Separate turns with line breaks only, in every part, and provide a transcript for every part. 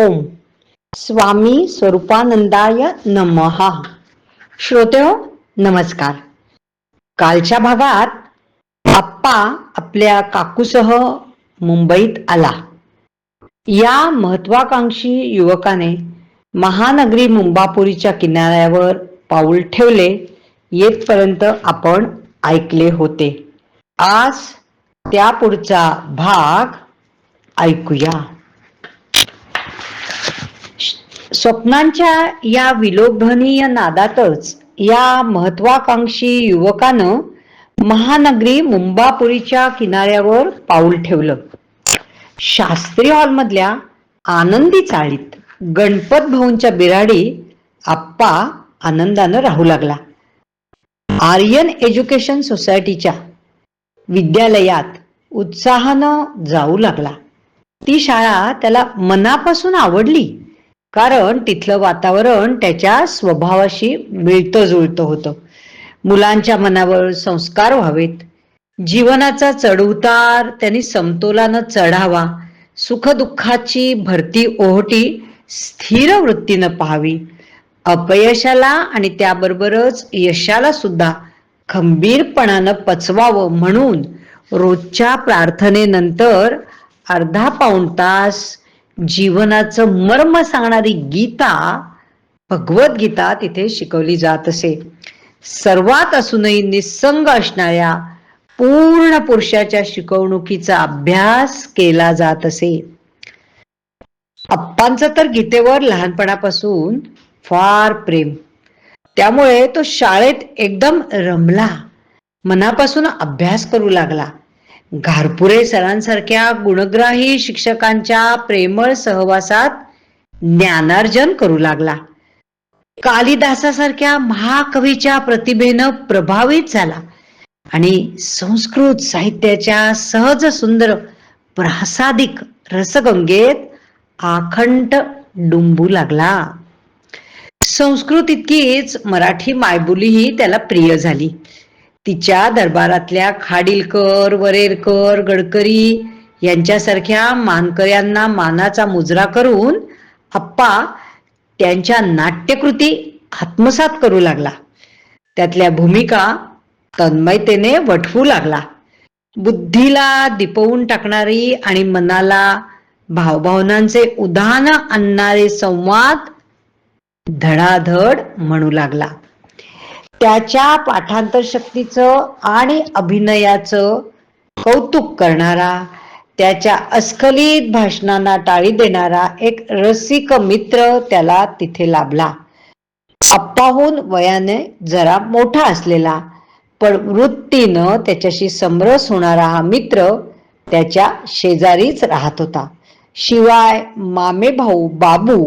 ओम. स्वामी स्वरूपानंदाय नमहा श्रोते नमस्कार. कालच्या भागात आप्पा आपल्या काकूसह मुंबईत आला. या महत्वाकांक्षी युवकाने महानगरी मुंबापुरीच्या किनाऱ्यावर पाऊल ठेवले येथपर्यंत आपण ऐकले होते. आज त्या पुढचा भाग ऐकूया. स्वप्नांच्या या विलोभनीय नादातच या महत्वाकांक्षी युवकानं महानगरी मुंबापुरीच्या किनाऱ्यावर पाऊल ठेवलं. शास्त्री हॉलमधल्या आनंदी चाळीत गणपत भाऊंच्या बिराडी आप्पा आनंदानं राहू लागला. आर्यन एज्युकेशन सोसायटीच्या विद्यालयात उत्साहानं जाऊ लागला. ती शाळा त्याला मनापासून आवडली. कारण तिथलं वातावरण त्याच्या स्वभावाशी मिळतं जुळतं होतं. मुलांच्या मनावर संस्कार व्हावेत. जीवनाचा चढउतार त्यांनी समतोलानं चढावा. सुखदुःखाची भरती ओहटी स्थिर वृत्तीनं पाहावी. अपयशाला आणि त्याबरोबरच यशाला सुद्धा खंबीरपणानं पचवावं म्हणून रोजच्या प्रार्थनेनंतर अर्धा पाऊण तास जीवनाचं मर्म सांगणारी गीता भगवद्गीता तिथे शिकवली जात असे. सर्वात असूनही निसंग असणाऱ्या पूर्ण पुरुषाच्या शिकवणुकीचा अभ्यास केला जात असे. अप्पांचं तर गीतेवर लहानपणापासून फार प्रेम. त्यामुळे तो शाळेत एकदम रमला. मनापासून अभ्यास करू लागला. घारपुरे सरांसारख्या गुणग्राही शिक्षकांच्या प्रेमळ सहवासात ज्ञानार्जन करू लागला. कालिदासासारख्या महाकवीच्या प्रतिभेनं प्रभावित झाला आणि संस्कृत साहित्याच्या सहज सुंदर प्रासादिक रसगंगेत आखंड डुंबू लागला. संस्कृत इतकीच मराठी मायबोलीही त्याला प्रिय झाली. तिच्या दरबारातल्या खाडीलकर वरेरकर गडकरी यांच्यासारख्या मानकऱ्यांना मानाचा मुजरा करून आप्पा त्यांच्या नाट्यकृती आत्मसात करू लागला. त्यातल्या भूमिका तन्मयतेने वठवू लागला. बुद्धीला दिपवून टाकणारी आणि मनाला भावभावनांचे उदाहरण आणणारे संवाद धडाधड म्हणू लागला. त्याच्या पाठांतर शक्तीचं आणि अभिनयाचं कौतुक करणारा त्याच्या अस्खलित भाषणांना टाळी देणारा एक रसिक मित्र त्याला तिथे लाभला. अप्पाहून वयाने जरा मोठा असलेला पण वृत्तीनं त्याच्याशी समरस होणारा हा मित्र त्याच्या शेजारीच राहत होता. शिवाय मामे भाऊ बाबू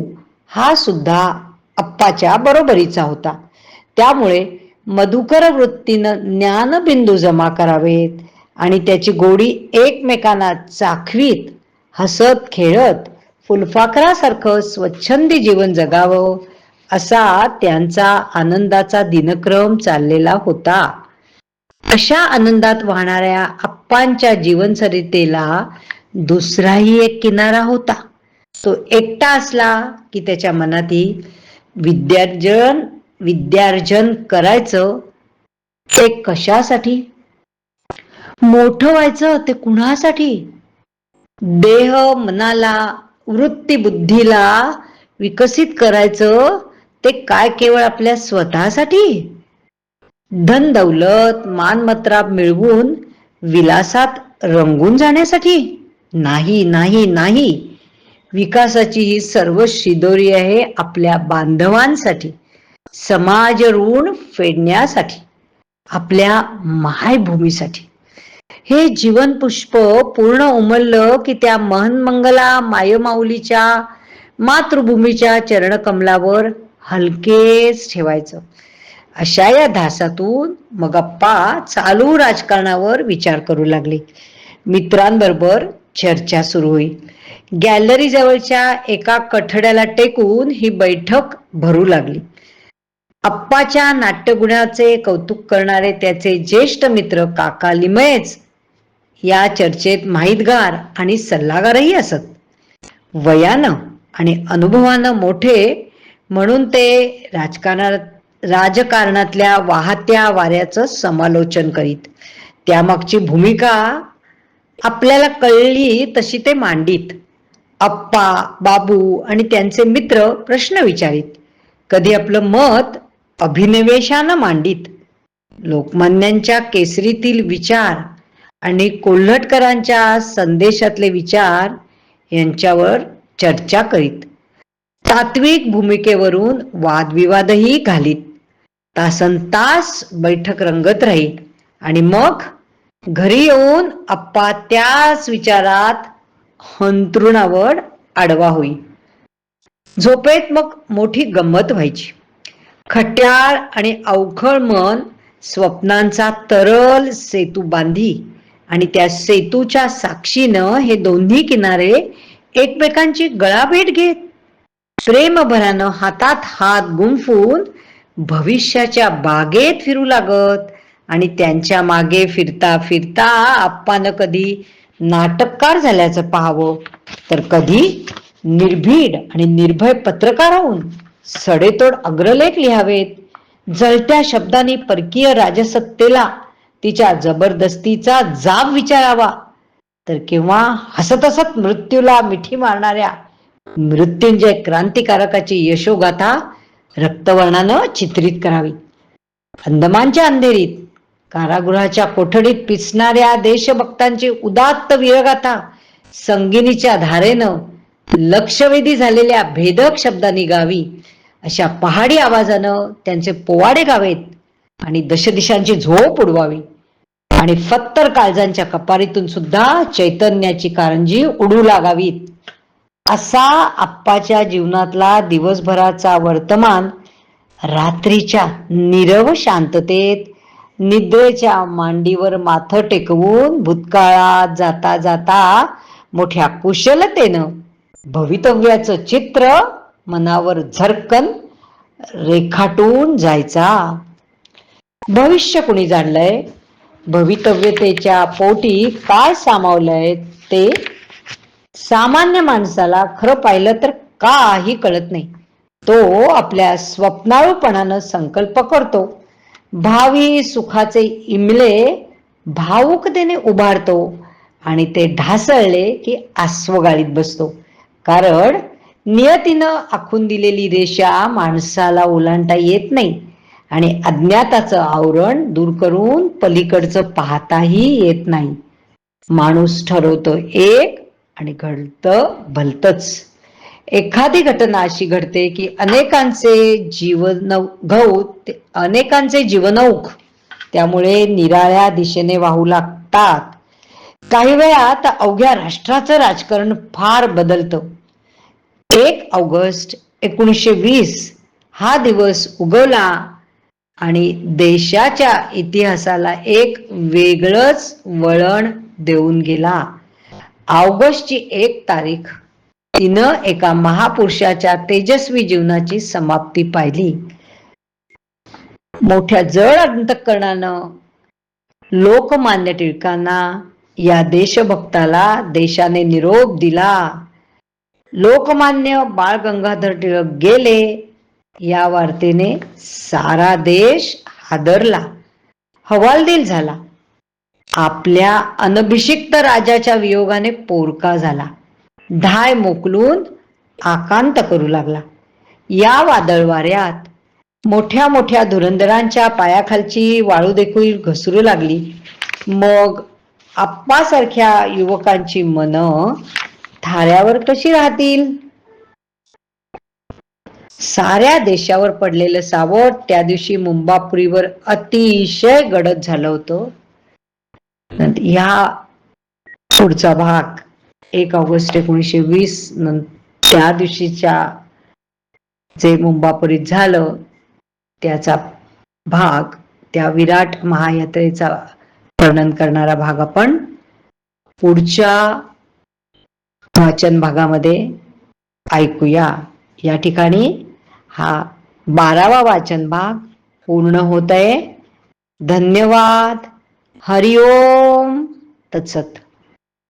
हा सुद्धा अप्पाच्या बरोबरीचा होता. त्यामुळे मधुकर वृत्तीनं ज्ञानबिंदू जमा करावेत आणि त्याची गोडी एकमेकांना चाखवीत हसत खेळत फुलफाकरासारखं स्वच्छंदी जीवन जगावं असा त्यांचा आनंदाचा दिनक्रम चाललेला होता. अशा आनंदात वाहणाऱ्या आप्पांच्या जीवनसरितेला दुसराही एक किनारा होता. तो एकटा असला की त्याच्या मनातही विद्यार्जन विद्यार्जन करायचं ते कशासाठी? मोठं व्हायचं ते कुणासाठी? देह मनाला वृत्ती बुद्धीला विकसित करायचं ते काय केवळ आपल्या स्वतःसाठी? धन दौलत मानमत्रा मिळवून विलासात रंगून जाण्यासाठी? नाही नाही नाही. विकासाची ही सर्व शिदोरी आहे आपल्या बांधवांसाठी. समाज ऋण फेडण्यासाठी आपल्या मायभूमीसाठी. हे जीवन पुष्प पूर्ण उमललं की त्या महनमंगला मायमाऊलीच्या मातृभूमीच्या चरणकमलावर हलकेच ठेवायचं. अशा या धासातून मग अप्पा चालू राजकारणावर विचार करू लागले. मित्रांबरोबर चर्चा सुरू होईल. गॅलरी जवळच्या एका कठड्याला टेकून ही बैठक भरू लागली. अप्पाच्या नाट्यगुणाचे कौतुक करणारे त्याचे ज्येष्ठ मित्र काका लिमयेच या चर्चेत माहितगार आणि सल्लागारही असत. वयानं आणि अनुभवानं मोठे म्हणून ते राजकारणात राजकारणातल्या वाहत्या वाऱ्याचं समालोचन करीत. त्यामागची भूमिका आपल्याला कळली तशी ते मांडीत. अप्पा बाबू आणि त्यांचे मित्र प्रश्न विचारित. कधी आपलं मत अभिनिवेशानं मांडीत. लोकमान्यांच्या केसरीतील विचार आणि कोल्हटकरांच्या संदेशातले विचार यांच्यावर चर्चा करीत. तात्विक भूमिकेवरून वादविवादही घालीत. तासन तास बैठक रंगत राहील आणि मग घरी येऊन आप्पा त्याच विचारात हंतरुणावर आडवा होई झोपेत मग मोठी गंमत व्हायची. खट्याळ आणि अवखळ मन स्वप्नांचा तरल सेतू बांधी आणि त्या सेतूच्या साक्षीनं हे दोन्ही किनारे एकमेकांची गळाभेट घेत प्रेमभरानं हातात हात गुंफून भविष्याच्या बागेत फिरू लागत आणि त्यांच्या मागे फिरता फिरता आप्पानं कधी नाटककार झाल्याचं पाहावं तर कधी निर्भीड आणि निर्भय पत्रकार होऊन सडेतोड अग्रलेख लिहावेत. जळत्या शब्दांनी परकीय राजसत्तेला तिच्या जबरदस्तीचा जाब विचारावा. तर किंवा हसत हसत मृत्यूला मिठी मारणाऱ्या मृत्युंजय क्रांतिकारकाची यशोगाथा रक्तवर्णानं चित्रित करावी. अंदमानच्या अंधेरीत कारागृहाच्या कोठडीत पिसणाऱ्या देशभक्तांची उदात्त वीरगाथा संगिनीच्या धारेनं लक्षवेधी झालेल्या भेदक शब्दांनी गावी. अशा पहाडी आवाजानं त्यांचे पोवाडे गावेत आणि दशदिशांची झोप उडवावी. आणि फत्तर काळजांच्या कपारीतून सुद्धा चैतन्याची कारंजी उडू लागावीत. असा आप्पाच्या जीवनातला दिवसभराचा वर्तमान रात्रीच्या नीरव शांततेत निद्रेच्या मांडीवर माथं टेकवून भूतकाळात जाता जाता मोठ्या कुशलतेनं भवितव्याचं चित्र मनावर झरकन रेखाटून जायचा. भविष्य कुणी जाणलंय? भवितव्यतेच्या पोटी काय सामावलंय ते? सामान्य माणसाला खरं पाहिलं तर काही कळत नाही. तो आपल्या स्वप्नाळूपणानं संकल्प करतो. भावी सुखाचे इमले भावुकतेने उभारतो आणि ते ढासळले की आस्वगाळीत बसतो. कारण नियतीनं आखून दिलेली रेषा माणसाला ओलांडता येत नाही. आणि अज्ञाताचं आवरण दूर करून पलीकडचं पाहताही येत नाही. माणूस ठरवतो एक आणि घडतं भलतच. एखादी घटना अशी घडते की अनेकांचे जीवन घऊ अनेकांचे जीवनौक त्यामुळे निराळ्या दिशेने वाहू लागतात. काही वेळात अवघ्या राष्ट्राचं राजकारण फार बदलतं. एक ऑगस्ट एकोणीसशे वीस हा दिवस उगवला आणि देशाच्या इतिहासाला एक वेगळंच वळण देऊन गेला. ऑगस्टची एक तारीख तिनं एका महापुरुषाच्या तेजस्वी जीवनाची समाप्ती पाहिली. मोठ्या जड अंतकरणानं लोकमान्य टिळकांना या देशभक्ताला देशाने निरोप दिला. लोकमान्य बाळ गंगाधर टिळक गेले या वार्तेने सारा देश हादरला हवालदिल झाला. आपल्या अनभिषिक्त राजाच्या वियोगाने पोरका झाला. धाय मोकलून आकांत करू लागला. या वादळ वाऱ्यात मोठ्या मोठ्या धुरंदरांच्या पायाखालची वाळू देखील घसरू लागली. मग आप्पासारख्या युवकांची मन थाऱ्यावर कशी राहतील? साऱ्या देशावर पडलेलं सावट त्या दिवशी मुंबापुरीवर अतिशय गडद झालं होतं. या ह्या पुढचा भाग एक ऑगस्ट एकोणीसशे वीस त्या दिवशीच्या जे मुंबापुरीत झालं त्याचा भाग त्या विराट महायात्रेचा वर्णन करणारा भाग आपण पुढच्या वाचन भागामध्ये ऐकूया. या ठिकाणी हा बारावा वाचन भाग पूर्ण होत आहे धन्यवाद. हरिओम. तत्सत.